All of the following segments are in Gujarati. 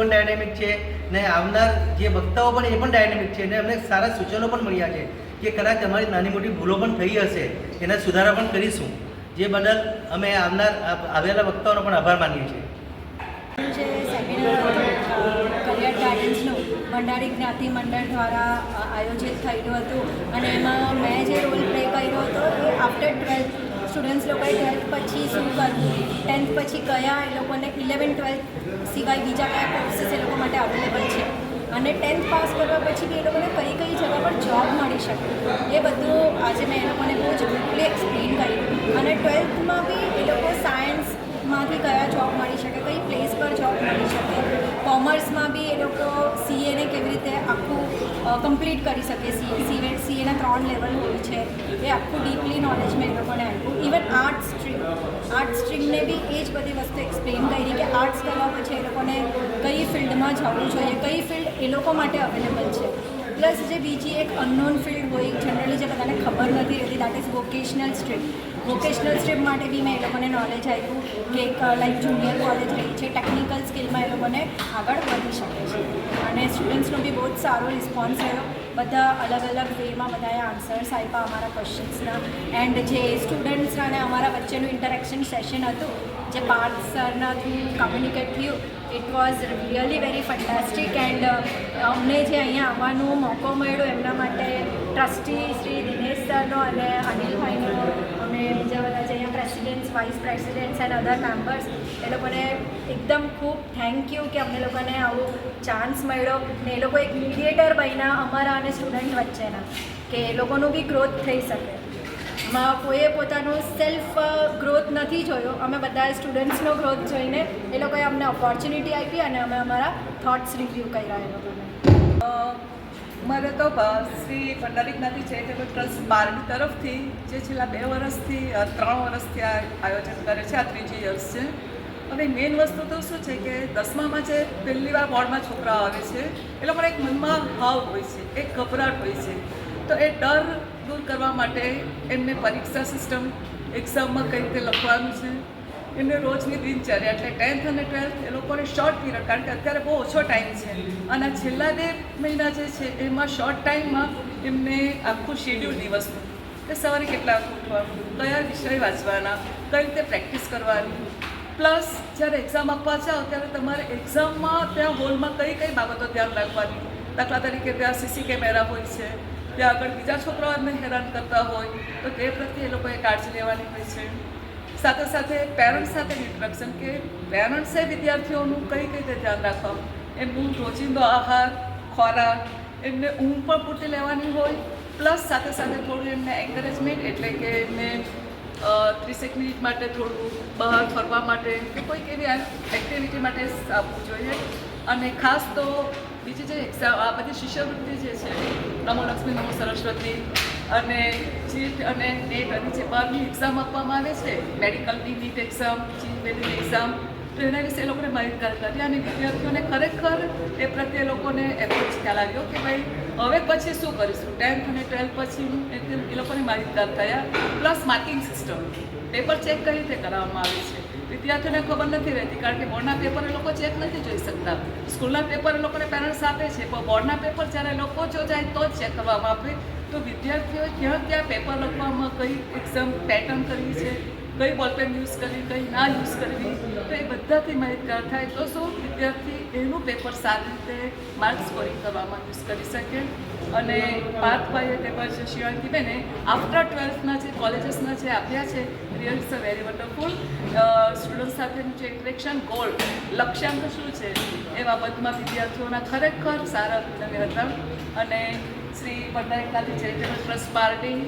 પણ ડાયનેમિક છે ને આવનાર જે વક્તાઓ પણ એ પણ ડાયનેમિક છે ને અમને સારા સૂચનો પણ મળ્યા છે કે કદાચ અમારી નાની મોટી ભૂલો પણ થઈ હશે, એના સુધારા પણ કરીશું. જે બદલ અમે આવનાર આવેલા વક્તાઓનો પણ આભાર માનીએ છીએ. ભંડારી જ્ઞાતિ મંડળ દ્વારા આયોજિત થયેલું હતું. અને એમાં મેં જે રોલ પ્લે કર્યો હતો, એ આફ્ટર ટ્વેલ્થ સ્ટુડન્ટ્સ લોકોએ ટ્વેલ્થ પછી શું કરવું ટેન્થ પછી કયા એ લોકોને ઇલેવન ટ્વેલ્થ સિવાય બીજા કયા કોર્સીસ એ લોકો માટે અવેલેબલ છે? અને ટેન્થ પાસ કરવા પછી બી એ લોકોને કઈ કઈ જગા પર જોબ મળી શકે? એ બધું આજે મેં એ લોકોને બહુ જ બ્રીફલી એક્સપ્લેન કર્યું. અને ટ્વેલ્થમાં બી એ લોકો સાયન્સમાંથી કયા જોબ મળી શકે, કઈ પ્લેસ પર જોબ મળી શકે? કોમર્સમાં બી એ લોકો સીએને કેવી રીતે આખું કમ્પ્લીટ કરી શકે. સીએ સીએ સીએના ત્રણ લેવલ હોય છે. એ આખું ડીપલી નોલેજ મેં એ લોકોને આપ્યું. ઇવન આર્ટ સ્ટ્રીમ આર્ટ સ્ટ્રીમને બી એ જ બધી વસ્તુ એક્સપ્લેન કરી કે આર્ટ્સ કરવા પછી એ લોકોને કઈ ફિલ્ડમાં જવું જોઈએ, કઈ ફિલ્ડ એ લોકો માટે અવેલેબલ છે. પ્લસ જે બીજી એક અનનોન ફિલ્ડ હોય જનરલી જે બધાને ખબર નથી રહેતી that is vocational stream vocational stream માટે બી મેં એ લોકોને નોલેજ આપ્યું કે એક લાઈક જુનિયર કોલેજ રહી છે. ટેકનિકલ સ્કિલમાં એ લોકોને આગળ વધી શકે છે. અને સ્ટુડન્ટ્સનો બી બહુ જ સારો રિસ્પોન્સ રહ્યો. બધા અલગ અલગ વેમાં બધાએ આન્સર્સ આપ્યા અમારા ક્વેશ્ચન્સના એન્ડ જે સ્ટુડન્ટ્સના અને અમારા વચ્ચેનું ઇન્ટરેક્શન સેશન હતું, જે પાર્થ સરના થ્રુ કમ્યુનિકેટ થયું it was really very fantastic and અમને જે અહીંયા આવવાનો મોકો મળ્યો એમના માટે ટ્રસ્ટી શ્રી દિનેશ સરનો અને અનિલભાઈનો અને બીજા બધા જે અહીંયા presidents vice presidents and other members એ લોકોને એકદમ ખૂબ થેન્ક યુ કે અમને લોકોને આવો ચાન્સ મળ્યો ને એ લોકો એક મીડિયેટર બન્યા અમારા અને સ્ટુડન્ટ વચ્ચેના, કે એ લોકોનું બી ગ્રોથ થઈ શકે. એમાં કોઈએ પોતાનો સેલ્ફ ગ્રોથ નથી જોયો. અમે બધા સ્ટુડન્ટ્સનો ગ્રોથ જોઈને એ લોકોએ અમને ઓપોર્ચ્યુનિટી આપી અને અમે અમારા થોટ્સ રિવ્યૂ કર્યા એ લોકોને. મારે તો શ્રી જ્ઞાતિ ચેરિટેબલ ટ્રસ્ટ બારમી તરફથી જે છેલ્લા બે વર્ષથી ત્રણ વર્ષથી આ આયોજન કરે છે, આ ત્રીજી યર્સ છે. હવે મેઇન વસ્તુ તો શું છે કે દસમામાં જે પહેલી વાર બોર્ડમાં છોકરાઓ આવે છે, એ લોકોને એક મનમાં ભાવ હોય છે, એક ગભરાટ હોય છે. તો એ ડર દૂર કરવા માટે એમને પરીક્ષા સિસ્ટમ, એક્ઝામમાં કઈ રીતે લખવાનું છે એમને રોજની દિનચર્યા એટલે ટેન્થ અને ટ્વેલ્થ એ લોકોને શોર્ટ પીરિયડ કારણ કે અત્યારે બહુ ઓછો ટાઈમ છે. અને છેલ્લા બે મહિના જે છે એમાં શોર્ટ ટાઈમમાં એમને આખું શેડ્યુલ દિવસનું કે સવારે કેટલા ઉઠવાનું, કયા વિષય વાંચવાના, કઈ રીતે પ્રેક્ટિસ કરવાની. પ્લસ જ્યારે એક્ઝામ આપવા જાઓ ત્યારે તમારે એક્ઝામમાં ત્યાં હોલમાં કઈ કઈ બાબતો ધ્યાન રાખવાની. દાખલા તરીકે ત્યાં સીસી કેમેરા હોય છે, ત્યાં આગળ બીજા છોકરાઓને હેરાન કરતા હોય, તો તે પ્રત્યે એ લોકોએ કાળજી લેવાની હોય છે. સાથે સાથે પેરેન્ટ્સ સાથે ઇન્ટરેક્શન કે પેરેન્ટ્સે વિદ્યાર્થીઓનું કઈ કઈ રીતે ધ્યાન રાખવાનું એમનું રોજિંદો આહાર, ખોરાક, એમને ઊંઘ પણ પૂરતી લેવાની હોય. પ્લસ સાથે સાથે થોડું એમને એન્કરેજમેન્ટ એટલે કે એમને ત્રીસેક મિનિટ માટે થોડું બહાર ફરવા માટે કે કોઈક એવી એક્ટિવિટી માટે આપવું જોઈએ. અને ખાસ તો બીજી જે આ બધી શિષ્યવૃત્તિ જે છે નમો લક્ષ્મી નમો સરસ્વતી અને ચીટ અને નેટ અને જે બહારની એક્ઝામ આપવામાં આવે છે, મેડિકલની નીટ એક્ઝામ મેડિકલ એક્ઝામ તો એના વિશે એ લોકોને માહિતગાર કરી અને વિદ્યાર્થીઓને ખરેખર એ પ્રત્યે લોકોને એપ્રોચ ખ્યાલ આવ્યો કે ભાઈ, હવે પછી શું કરીશું? ટેન્થ અને ટ્વેલ્થ પછી એ લોકોને માહિતગાર થયા plus marking system paper check કઈ રીતે કરાવવામાં આવે છે? વિદ્યાર્થીઓને ખબર નથી રહેતી, કારણ કે બોર્ડના પેપર એ લોકો ચેક નથી જોઈ શકતા. સ્કૂલના પેપર એ લોકોને પેરેન્ટ્સ આપે છે, પણ બોર્ડના પેપર જ્યારે લોકો જો જાય તો જ ચેક કરવામાં આવે. તો વિદ્યાર્થીઓએ ક્યાં ક્યાં પેપર લખવામાં કઈ એક્ઝામ પેટર્ન કરવી છે, કઈ બોલપેન યુઝ કરવી, કઈ ના યુઝ કરવી, તો એ બધાથી માહિતગાર થાય. તો શું વિદ્યાર્થી એનું પેપર સારી રીતે માર્ક સ્કોરિંગ કરવામાં યુઝ કરી શકે? અને પાર્થભાઈએ તેમજ શિવાંગીબેને આફ્ટર ટ્વેલ્થના જે કોલેજીસના જે આપ્યા છે real a very wonderful student સાથેનું જે ઇન્ટરેક્શન ગોલ લક્ષ્યાંક શું છે, એ બાબતમાં વિદ્યાર્થીઓના ખરેખર સારા અભિનવ હતા. અને શ્રી ભંડારીનાથી ચેરિટેબલ ટ્રસ્ટ પાર્ટી,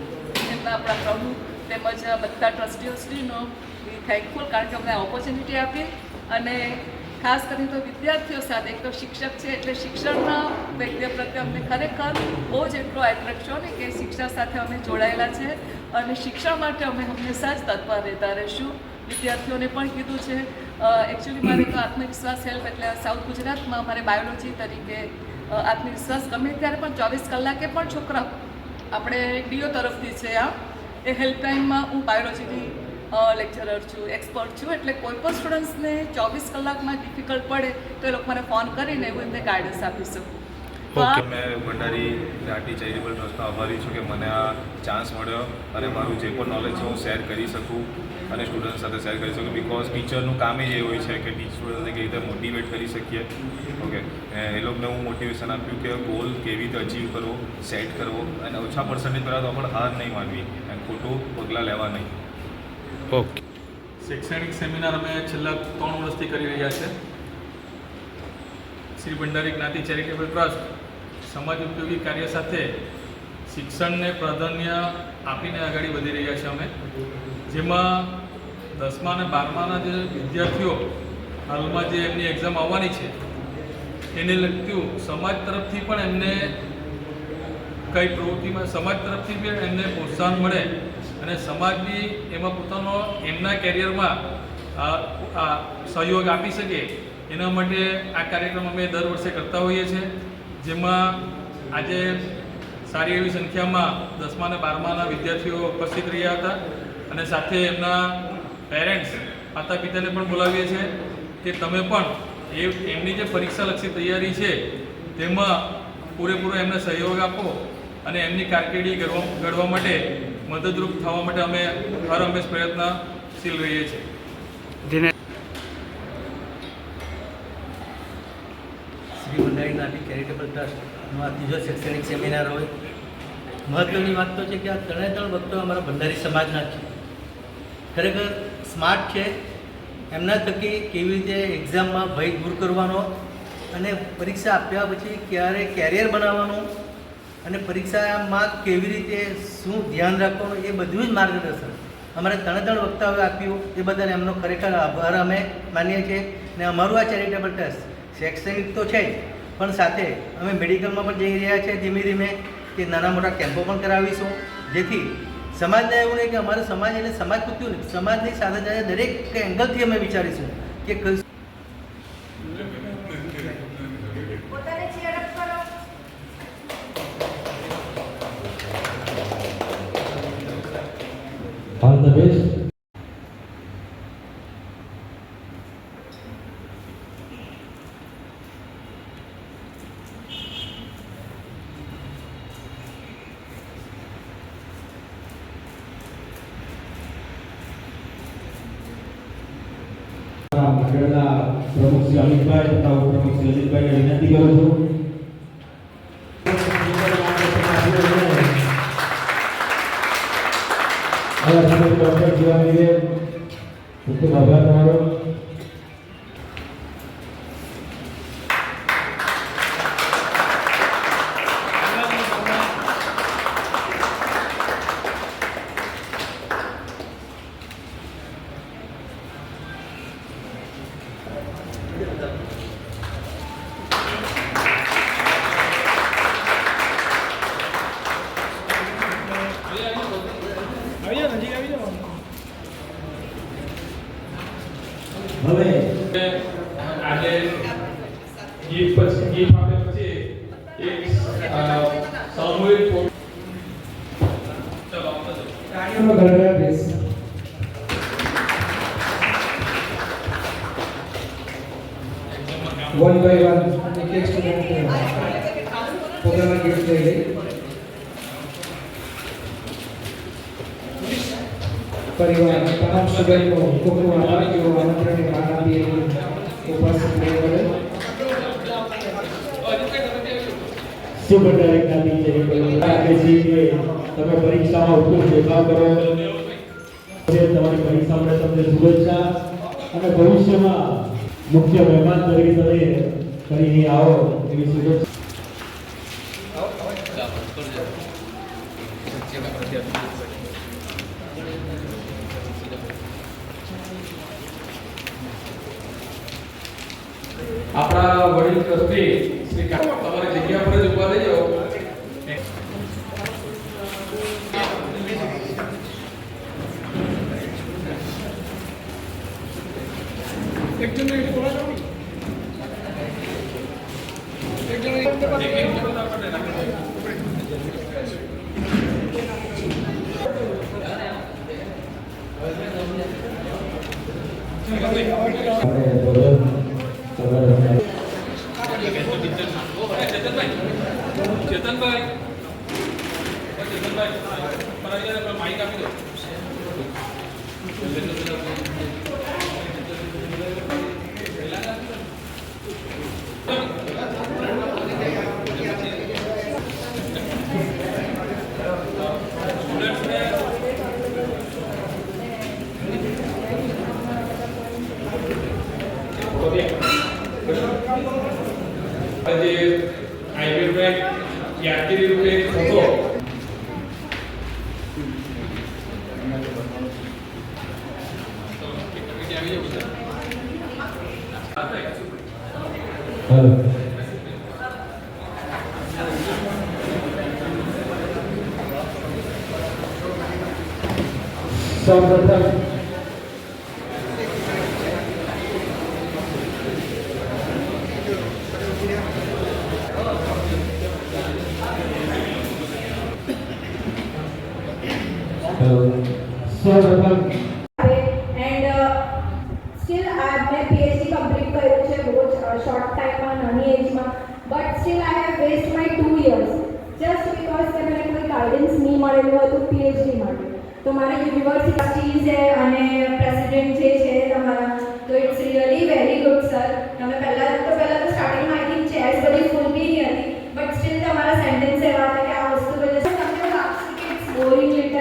એમના આપણા પ્રભુ તેમજ બધા ટ્રસ્ટીઓશ્રીનો થેન્કફુલ કારણ કે અમને ઓપોર્ચ્યુનિટી આપી અને ખાસ કરીને તો વિદ્યાર્થીઓ સાથે, એક તો શિક્ષક છે એટલે શિક્ષણના વૈદ્ય પ્રત્યે અમને ખરેખર બહુ જ એટલો એટ્રેક્ટ ને કે શિક્ષણ સાથે અમે જોડાયેલા છે અને શિક્ષણ માટે અમે હંમેશા જ તત્પર રહેતા રહીશું. વિદ્યાર્થીઓને પણ કીધું છે એકચ્યુઅલી મારે તો આત્મવિશ્વાસ હેલ્પ એટલે સાઉથ ગુજરાતમાં મારે બાયોલોજી તરીકે આત્મવિશ્વાસ ગમે ત્યારે પણ ચોવીસ કલાકે પણ છોકરા આપણે ડીઓ તરફથી છે આ એ હેલ્પલાઇનમાં હું બાયોલોજીની લેક્ચરર છું એક્સપર્ટ છું. એટલે કોઈ પણ સ્ટુડન્ટ્સને ચોવીસ કલાકમાં ડિફિકલ્ટ પડે તો એ લોકો મને ફોન કરીને હું એમને ગાઈડન્સ આપી શકું. મેં ભંડારી ઘાટી ચેરિટેબલ ટ્રસ્ટનો આભારી છું કે મને આ ચાન્સ મળ્યો અને મારું જે પણ નોલેજ છે હું શેર કરી શકું. અને સ્ટુડન્ટ સાથે શેર કરી શકું બિકોઝ ટીચરનું કામ જ એ હોય છે કે ટીચ સ્ટુડન્ટને કેવી રીતે મોટિવેટ કરી શકીએ. ઓકે એ લોકોને હું મોટિવેશન આપ્યું કે ગોલ કેવી રીતે અચીવ કરવો સેટ કરવો અને ઓછા પર્સન્ટેજ પહેલાં તો આપણે હાર નહીં માનવી અને ખોટું પગલાં લેવા નહીં. ઓકે શૈક્ષણિક સેમિનાર અમે છેલ્લા ત્રણ વર્ષથી કરી રહ્યા છે. શ્રી ભંડારી જ્ઞાતિ ચેરિટેબલ ટ્રસ્ટ સમાજ ઉપયોગી કાર્ય સાથે શિક્ષણને પ્રાધાન્ય આપીને આગળ વધી રહ્યા છે અમે. જેમાં દસમા અને બારમાના જે વિદ્યાર્થીઓ હાલમાં જે એમની એક્ઝામ આવવાની છે, એને લગતું સમાજ તરફથી પણ એમને કઈ પ્રવૃત્તિમાં, સમાજ તરફથી પણ એમને પ્રોત્સાહન મળે અને સમાજ બી એમાં પોતાનો એમના કેરિયરમાં સહયોગ આપી શકે, એના માટે આ કાર્યક્રમ અમે દર વર્ષે કરતા હોઈએ છીએ, જેમાં આજે સારી એવી સંખ્યામાં દસમા અને બારમાના વિદ્યાર્થીઓ ઉપસ્થિત રહ્યા હતા અને સાથે એમના પેરેન્ટ્સ માતા પિતાને પણ બોલાવીએ છીએ કે તમે પણ એ એમની જે પરીક્ષાલક્ષી તૈયારી છે તેમાં પૂરેપૂરો એમને સહયોગ આપો અને એમની કારકિર્દી ઘડવા માટે મદદરૂપ થવા માટે અમે હર હંમેશ પ્રયત્નશીલ રહીએ છીએ. શ્રી ભંડારી નાટી ચેરિટેબલ ટ્રસ્ટનો આ ત્રીજો શૈક્ષણિક સેમિનાર હોય. મહત્ત્વની વાત તો છે કે આ ત્રણે ત્રણ વખતો અમારા ભંડારી સમાજના છે. ખરેખર સ્માર્ટ છે. એમના થકી કેવી રીતે એક્ઝામમાં ભય દૂર કરવાનો અને પરીક્ષા આપ્યા પછી ક્યારે કેરિયર બનાવવાનું અને પરીક્ષામાં કેવી રીતે શું ધ્યાન રાખવાનું એ બધું જ માર્ગદર્શન. અમારે ત્રણે ત્રણ વક્તાઓએ આપ્યું. એ બદલ એમનો ખરેખર આભાર અમે માનીએ છીએ. ને અમારું આ ચેરિટેબલ ટ્રસ્ટ શૈક્ષણિક તો છે જ, પણ સાથે અમે મેડિકલમાં પણ જઈ રહ્યા છીએ ધીમે ધીમે કે નાના મોટા કેમ્પો પણ કરાવીશું. જેથી સમાજને એવું નહીં કે અમારો સમાજ એટલે સમાજ પૂરતું નહીં. સમાજની સાથે દરેક એંગલથી અમે વિચારીશું કે અમિતભાઈ તથા ઉપપ્રમુખ શ્રી અજીતભાઈને વિનંતી કરું છું આવા સમય ડોક્ટર જીવાનીબેન ખૂબ ખૂબ આભાર તમારો હવે આજે ગીત પછી ગીત આપે પછી એક અ, સામૂહિક ફોટો- ચલો આવતા જાઓ. ગાડીઓનો ગણગણાટ બેસ વન બાય વન એક એક સ્ટુડન્ટ પોતાના ગિફ્ટ લઈ લે પરિવાર તમામ ખૂબ ખૂબ આભાર જેઓ આમંત્રણને માન આપી ઉપસ્થિત રહે શુભ ડાયરેક્ટ આપી છે? આપે છે કે તમે પરીક્ષામાં ઉત્કૃષ્ટ દેખાવ કરો. છે તમારી પરીક્ષા માટે તમને શુભેચ્છા અને ભવિષ્યમાં મુખ્ય મહેમાન તરીકે તમે ફરી આવો એવી શુભેચ્છા. આપણા વડીલ ટ્રસ્ટી શ્રી તમારે જગ્યા પર જ ઉભા રહીજો એક જણ એક જણ એક જણ Gracias. ચેતન ભાઈ ચેતન ભાઈ ચેતન ભાઈ પર આવી જાય માઈક આપી દો આજે હાઈવે પર યાત્રી રૂપે ખોટો સૌ સૌપ્રથમ So,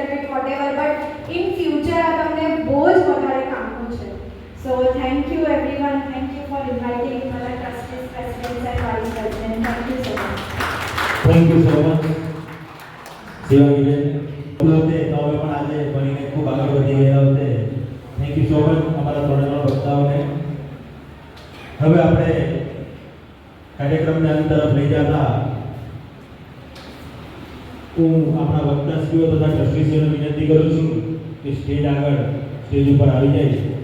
benefit, whatever, but in future આ તમને બહુ જ વધારે કામનું છે so thank you everyone thank you for inviting મને trustees president and vice president thank you so much thank you so much સેવાગીરે ઉપલબ્ધે તમે પણ આજે ભણીને ખૂબ આગળ વધી ગયા હોતે થેન્ક યુ સો મચ અમારા ત્રણેય વક્તાઓને. હવે આપણે કાર્યક્રમને અંત તરફ લઈ જતા હું આપણા વક્તાશ્રીઓ તથા ટ્રસ્ટીશ્રીઓને વિનંતી કરું છું કે સ્ટેજ આગળ સ્ટેજ ઉપર આવી જાય. છે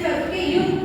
Jesus, we you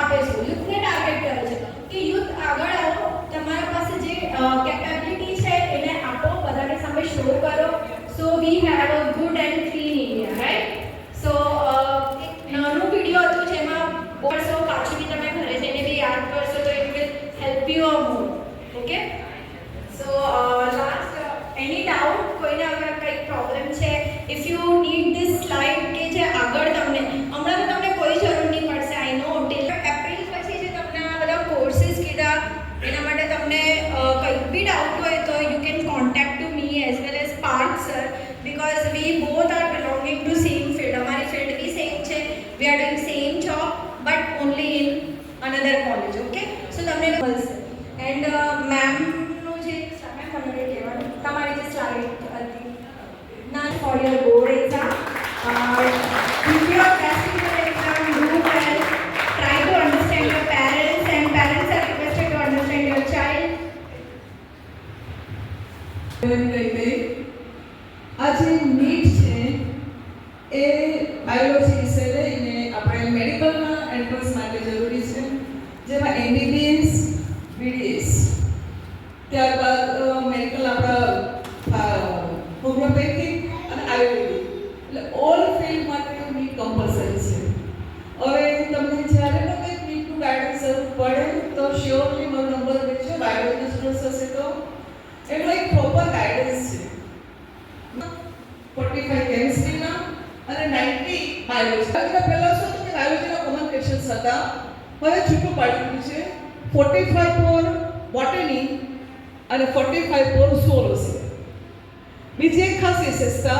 આપે છો. યુથને ટાર્ગેટ કરે છે. કે યુથ આગળ આવો, તમારા પાસે જે કેપેબિલિટી છે, એને આપો. બધાને સામે શો કરો. So we have a good and clean India right so એક નાનો વીડિયો હતો જેમાં બોર્ડ્સ એવી આ જે નીટ છે, એ બાયોલોજી વિશે લઈને આપણે મેડિકલના એન્ટ્રન્સ માટે જરૂરી છે. જેમાં નાઇન્ટી બાયોલોજી પહેલાં શું હતું કે બાયોલોજીના કોમન ક્વેશ્ચન્સ હતા. હવે છૂટું પાડ્યું છે. ફોર્ટી ફાઈવ ફોર બોટેની અને ફોર્ટી ફાઈવ ફોર સોરોસી બીજી એક ખાસ વિશેષતા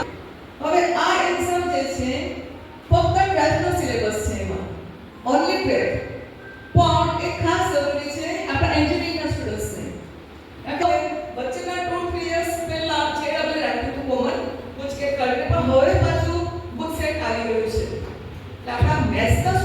Esta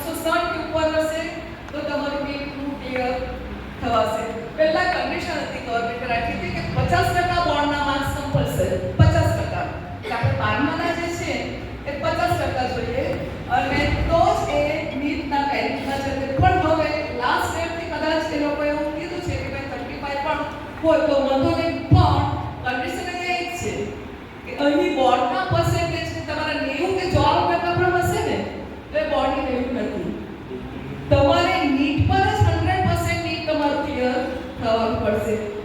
બસો સાઠની ઉપર હશે, તો તમારું બિલ પૂરું ક્લિયર થવાશે. પહેલાં કન્ડિશન હતી ગવર્મેન્ટ રાખી હતી કે પચાસ ટકા બોર્ડના માર્ક્સ કમ્પલસરી પચાસ ટકા. એટલે આપણે બારમાના જે છે, એ પચાસ ટકા જોઈએ. અને તો એ નીટના પેરેન્ટમાં જશે પણ હવે લાસ્ટ ડેટથી કદાચ એ લોકો એવું કીધું છે કે ભાઈ થર્ટી ફાઈવ પણ હોય તો વાંધો parece